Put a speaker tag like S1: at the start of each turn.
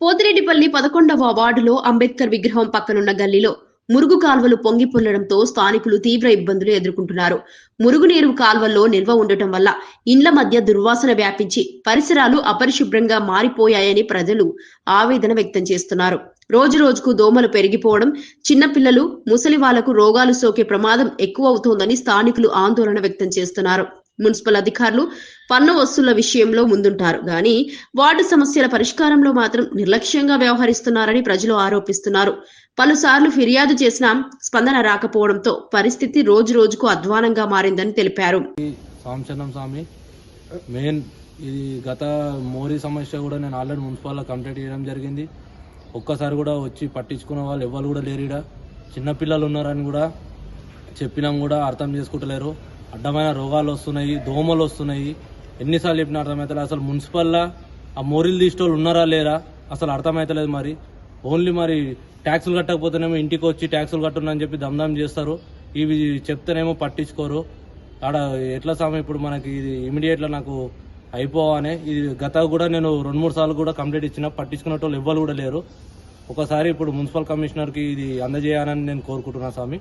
S1: పోతిరెడ్డిపల్లి పదకొండవ వార్డులో అంబేద్కర్ విగ్రహం పక్కనున్న గల్లీలో మురుగు కాల్వలు పొంగి పొల్లడంతో స్థానికులు తీవ్ర ఇబ్బందులు ఎదుర్కొంటున్నారు. మురుగునీరు కాల్వల్లో నిల్వ ఉండటం వల్ల ఇండ్ల మధ్య దుర్వాసన వ్యాపించి పరిసరాలు అపరిశుభ్రంగా మారిపోయాయని ప్రజలు ఆవేదన వ్యక్తం చేస్తున్నారు. రోజు రోజుకు దోమలు పెరిగిపోవడం చిన్నపిల్లలు ముసలి వాళ్ళకు రోగాలు సోకే ప్రమాదం ఎక్కువ అవుతోందని స్థానికులు ఆందోళన వ్యక్తం చేస్తున్నారు. మున్సిపల్ అధికారులు పన్ను వసూళ్ళ విషయంలో ముందుంటారు. గాని వార్డు సమస్యల పరిష్కారంలో మాత్రం నిర్లక్ష్యంగా వ్యవహరిస్తున్నారని ప్రజలు ఆరోపిస్తున్నారు. పలుసార్లు ఫిర్యాదు చేసినా స్పందన రాకపోవడంతో పరిస్థితి రోజు రోజుకు అధ్వానంగా మారిందని తెలిపారు.
S2: స్వామి మెయిన్ ఇది గత మోరీ సమస్య కూడా నేను ఆల్రెడీ మున్సిపాల్లో కంప్లైంట్ చేయడం జరిగింది. ఒక్కసారి కూడా వచ్చి పట్టించుకున్న వాళ్ళు ఎవ్వరు కూడా లేరు ఈడ. చిన్నపిల్లలు ఉన్నారని కూడా చెప్పినాం కూడా అర్థం చేసుకుంటలేరు అడ్డమైన రోగాలు వస్తున్నాయి దోమలు వస్తున్నాయి. ఎన్నిసార్లు చెప్పిన అర్థమవుతలేదు అసలు మున్సిపల్లా ఆ మోరీలు తీసేటోళ్ళు ఉన్నారా లేరా? అసలు అర్థమవుతలేదు మరి. ఓన్లీ మరి ట్యాక్సులు కట్టకపోతేనేమో ఇంటికి వచ్చి ట్యాక్సులు కట్టునని చెప్పి దమ్దాం చేస్తారు. ఇవి చెప్తేనేమో పట్టించుకోరు. ఆడ ఎట్లా సామె ఇప్పుడు మనకి ఇది ఇమీడియట్గా నాకు అయిపోవానే. ఇది గత కూడా నేను రెండు మూడు సార్లు కూడా కంప్లీట్ ఇచ్చిన పట్టించుకునేటోళ్ళు ఎవ్వరు కూడా లేరు. ఒకసారి ఇప్పుడు మున్సిపల్ కమిషనర్కి ఇది అందజేయాలని నేను కోరుకుంటున్నా స్వామి